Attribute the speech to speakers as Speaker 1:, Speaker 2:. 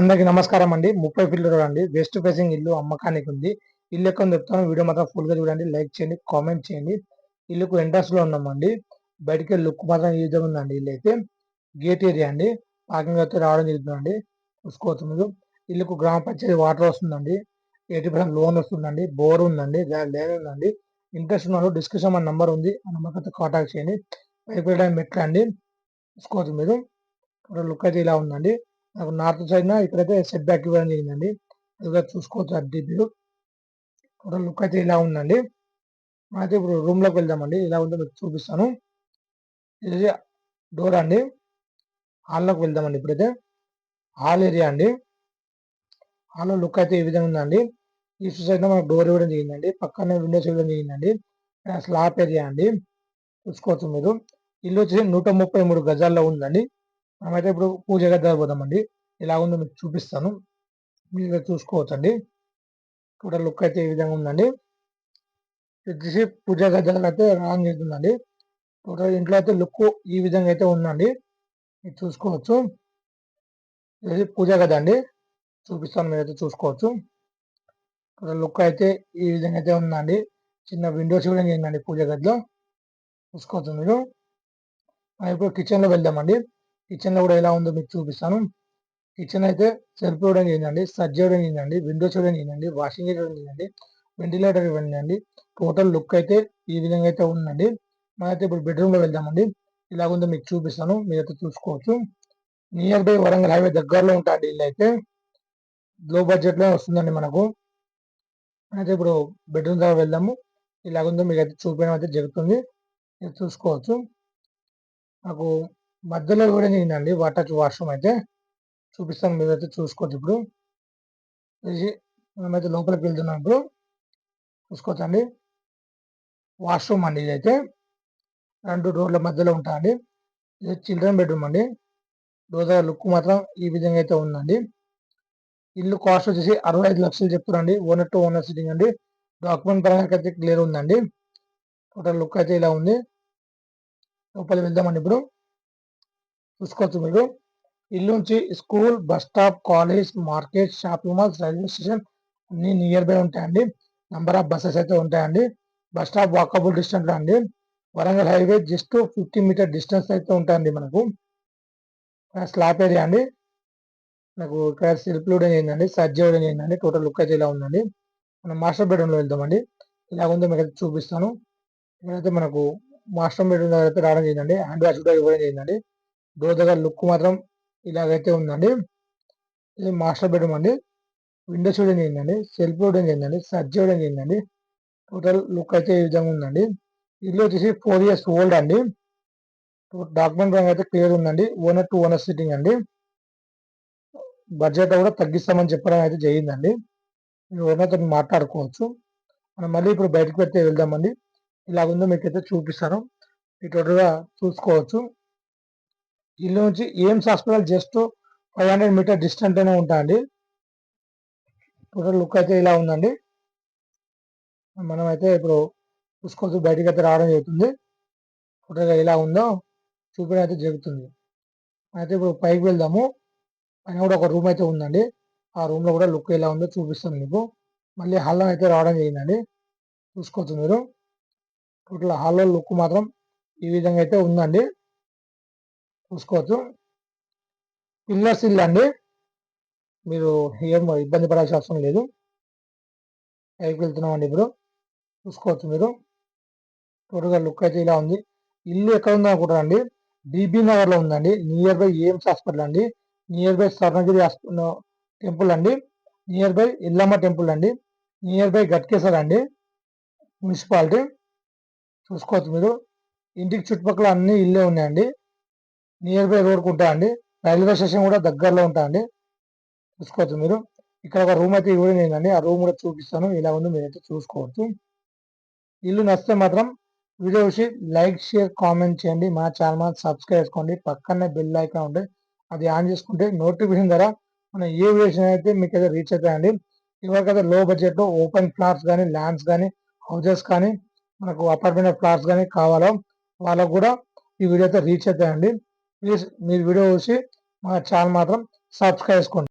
Speaker 1: అందరికి నమస్కారం అండి. ముప్పై ఫిల్టర్ అండి వెస్ట్ ఫేసింగ్ ఇల్లు అమ్మకానికి ఉంది. ఇల్లు ఎక్కడ చెప్తాను. వీడియో మాత్రం ఫుల్గా చూడండి. లైక్ చేయండి కామెంట్ చేయండి. ఇల్లుకు ఎంట్రన్స్లో ఉన్నామండి. బయటికి లుక్ మాత్రం ఈ విధంగా ఉందండి ఇల్లు అయితే. గేట్ ఏరియా అండి. పార్కింగ్ అయితే రావడం జరుగుతుందండి. చూసుకోవచ్చు ఇల్లుకు గ్రామ పంచాయతీ వాటర్ వస్తుందండి ఎయిటీ పర్సెంట్ లోన్ వస్తుందండి. బోర్ ఉందండి. లేన్ ఉందండి. ఇంట్రెస్ట్ ఉన్న డిస్క్రిప్షన్ మన నంబర్ ఉంది. ఆ నెంబర్కి అయితే కాంటాక్ట్ చేయండి. పైకి వెళ్ళడానికి మెట్లండి చూసుకోవచ్చు మీరు. లుక్ అయితే ఇలా ఉందండి. నార్త్ సైడ్ ఇక్కడైతే సెట్ బ్యాక్ ఇవ్వడం జరిగిందండి. ఇదిగా చూసుకోవచ్చు అడ్డీపీలు టోటల్ లుక్ అయితే ఇలా ఉందండి. అయితే ఇప్పుడు రూమ్లోకి వెళ్దామండి. ఇలా ఉందో మీకు చూపిస్తాను. ఇది డోర్ అండి. హాల్లోకి వెళ్దామండి ఇప్పుడైతే. హాల్ ఏరియా అండి. హాల్లో లుక్ అయితే ఈ విధంగా ఉందండి. ఈస్ట్ సైడ్ మనకు డోర్ ఇవ్వడం జరిగిందండి. పక్కనే విండోస్ ఇవ్వడం జరిగిందండి. స్లాప్ ఏరియా అండి. చూసుకోవచ్చు మీరు. ఇల్లు వచ్చేసి నూట ముప్పై మూడు గజాల్లో ఉందండి. మనమైతే ఇప్పుడు పూజ గదిలో పోదామండి. ఎలా ఉందో మీకు చూపిస్తాను. మీరు చూసుకోవచ్చండి. కూడా లుక్ అయితే ఈ విధంగా ఉందండి. వచ్చేసి పూజ గదిలో అయితే రాంగ్ చేస్తుందండి టోటల్ ఇంట్లో అయితే లుక్ ఈ విధంగా అయితే ఉందండి. మీరు చూసుకోవచ్చు. ఇది పూజ గది అండి. చూపిస్తాను మీరైతే చూసుకోవచ్చు. టోటల్ లుక్ అయితే ఈ విధంగా అయితే ఉందండి. చిన్న విండోస్ కూడా చేయండి పూజ గదిలో. చూసుకోవచ్చు మీరు. ఇప్పుడు కిచెన్లో వెళ్దామండి. కిచెన్లో కూడా ఎలా ఉందో మీకు చూపిస్తాను. కిచెన్ అయితే సెల్ఫ్ ఇవ్వడం చేయండి సర్జ్ చేయడం చేయండి విండోస్ ఇవ్వడం చేయండి వాషింగ్ చేయడం చేయండి వెంటిలేటర్ ఇవ్వండి టోటల్ లుక్ అయితే ఈ విధంగా అయితే ఉందండి. మనమైతే ఇప్పుడు బెడ్రూమ్లో వెళ్దామండి. ఇలా ఉందో మీకు చూపిస్తాను మీరైతే చూసుకోవచ్చు. నియర్ బై వరంగల్ హైవే దగ్గరలో ఉంటాయండి ఇల్లు అయితే. లో బడ్జెట్లో వస్తుందండి మనకు. అయితే ఇప్పుడు బెడ్రూమ్ దగ్గర వెళ్దాము. ఇలాగుందో మీకు అయితే చూపించడం అయితే జరుగుతుంది. మీరు చూసుకోవచ్చు. నాకు మధ్యలో కూడా ఏంటండి వాటర్ వాష్రూమ్ అయితే చూపిస్తాను. మీరైతే చూసుకోవచ్చు ఇప్పుడు. మనమైతే లోపలికి వెళ్తున్నాం ఇప్పుడు. చూసుకోవచ్చండి వాష్రూమ్ అండి ఇదైతే. రెండు డోర్ల మధ్యలో ఉంటాయండి ఇది చిల్డ్రన్ బెడ్రూమ్ అండి. డోర్ లుక్ మాత్రం ఈ విధంగా అయితే ఉందండి. ఇల్లు కాస్ట్ వచ్చేసి అరవై ఐదు లక్షలు చెప్తున్నాండి ఓనర్ టు ఓనర్ సిట్టింగ్ అండి. డాక్యుమెంట్ పరంగా అయితే క్లియర్ ఉందండి. టోటల్ లుక్ అయితే ఇలా ఉంది. లోపలికి వెళ్దామండి ఇప్పుడు. చూసుకోవచ్చు మీరు. ఇల్లు నుంచి school bus stop college market shopping malls railway station అన్ని నియర్ బై ఉంటాయండి. నంబర్ ఆఫ్ బస్సెస్ అయితే ఉంటాయండి. బస్ స్టాప్ వాకబుల్ డిస్టెన్స్ అండి. Warangal highway just fifty metre distance అయితే ఉంటాయండి మనకు. స్లాప్ ఏరియా అండి. మనకు ఇక్కడ సిల్ప్ లోడ్ ఏంటండి సర్జ్ అవ్వడం ఏంటండి టోటల్ లుక్ అయితే ఇలా ఉందండి. మనం మాస్టర్ బెడ్రూమ్లో వెళ్దామండి. ఇలా ఉందో మీకు అయితే చూపిస్తాను. ఇక్కడైతే మనకు మాస్టర్ బెడ్రూమ్ దగ్గర అయితే రావడం చేయండి హ్యాండ్ వాష్ కూడా ఇవ్వడం చేయండి డోర్ దగ్గర లుక్ మాత్రం ఇలాగైతే ఉందండి. ఇది మాస్టర్ బెడ్రూమ్ అండి. విండో చూడండి ఏంటండి సెల్ఫ్ చూడండి ఏంటండి సర్జ్ చూడండి ఏంటండి టోటల్ లుక్ అయితే ఈ విధంగా ఉందండి. ఇల్లు వచ్చేసి ఫోర్ ఇయర్స్ ఓల్డ్ అండి. డాక్యుమెంట్ రంగ్ అయితే క్లియర్ ఉందండి. ఓనర్ టు ఓనర్ సిట్టింగ్ అండి. బడ్జెట్ కూడా తగ్గిస్తామని చెప్పడం అయితే జరిగిందండి. మీరు ఓనర్తో మాట్లాడుకోవచ్చు. మనం మళ్ళీ ఇప్పుడు బయటకు పెడితే వెళ్దామండి. ఇలాగుందో మీకు అయితే చూపిస్తాను. ఈ టోటల్గా చూసుకోవచ్చు. ఇల్లు నుంచి AIIMS hospital just five hundred metre distant అనే ఉంటా అండి టోటల్ లుక్ అయితే ఇలా ఉందండి. మనమైతే ఇప్పుడు చూసుకోవచ్చు బయటకు అయితే రావడం జరుగుతుంది. టోటల్గా ఎలా ఉందో చూపించడం అయితే జరుగుతుంది. అయితే ఇప్పుడు పైకి వెళ్దాము. పైన కూడా ఒక రూమ్ అయితే ఉందండి. ఆ రూమ్లో కూడా లుక్ ఎలా ఉందో చూపిస్తాను మీకు. మళ్ళీ హాల్లో అయితే రావడం జరిగిందండి. చూసుకోవచ్చు మీరు. టోటల్ హాల్లో లుక్ మాత్రం ఈ విధంగా అయితే ఉందండి. చూసుకోవచ్చు. పిల్లర్స్ ఇల్లు అండి. మీరు ఏం ఇబ్బంది పడాల్సిన అవసరం లేదు. పైకి వెళ్తున్నామండి ఇప్పుడు. చూసుకోవచ్చు మీరు. టోటల్గా లుక్ అయితే ఇలా ఉంది. ఇల్లు ఎక్కడ ఉందో అనుకుంటారండి డిబి బీబీ నగర్లో ఉందండి. నియర్ బై ఏఎంస్ హాస్పిటల్ అండి. నియర్ బై స్వర్ణగిరి టెంపుల్ అండి. నియర్ బై ఇల్లమ్మ టెంపుల్ అండి. నియర్ బై గట్కేసర్ అండి. మున్సిపాలిటీ. చూసుకోవచ్చు మీరు. ఇంటికి చుట్టుపక్కల అన్ని ఇల్లే ఉన్నాయండి. నియర్ బై రోడ్కు ఉంటాయండి. రైల్వే స్టేషన్ కూడా దగ్గరలో ఉంటాయండి. చూసుకోవచ్చు మీరు. ఇక్కడ ఒక రూమ్ అయితే ఇవ్వడం లేదండి. ఆ రూమ్ కూడా చూపిస్తాను. ఇలా ఉంది. మీరైతే చూసుకోవచ్చు. ఇల్లు నచ్చితే మాత్రం వీడియో చూసి లైక్ షేర్ కామెంట్ చేయండి. మా ఛానల్ సబ్స్క్రైబ్ చేసుకోండి. పక్కనే బెల్ ఐకాన్ ఉంటే అది ఆన్ చేసుకుంటే నోటిఫికేషన్ ద్వారా మన ఏ వీడియోస్ అయితే మీకు అయితే రీచ్ అవుతాయండి ఇవరికైతే లో బడ్జెట్లో ఓపెన్ ఫ్లాట్స్ కానీ ల్యాండ్స్ కానీ హౌజెస్ కానీ మనకు అపార్ట్మెంట్ ఫ్లాట్స్ కానీ కావాలో వాళ్ళకు కూడా ఈ వీడియో అయితే రీచ్ అవుతాయండి. ప్లీజ్ మీరు వీడియో చూసి మా ఛానల్ మాత్రం సబ్స్క్రైబ్ చేసుకోండి.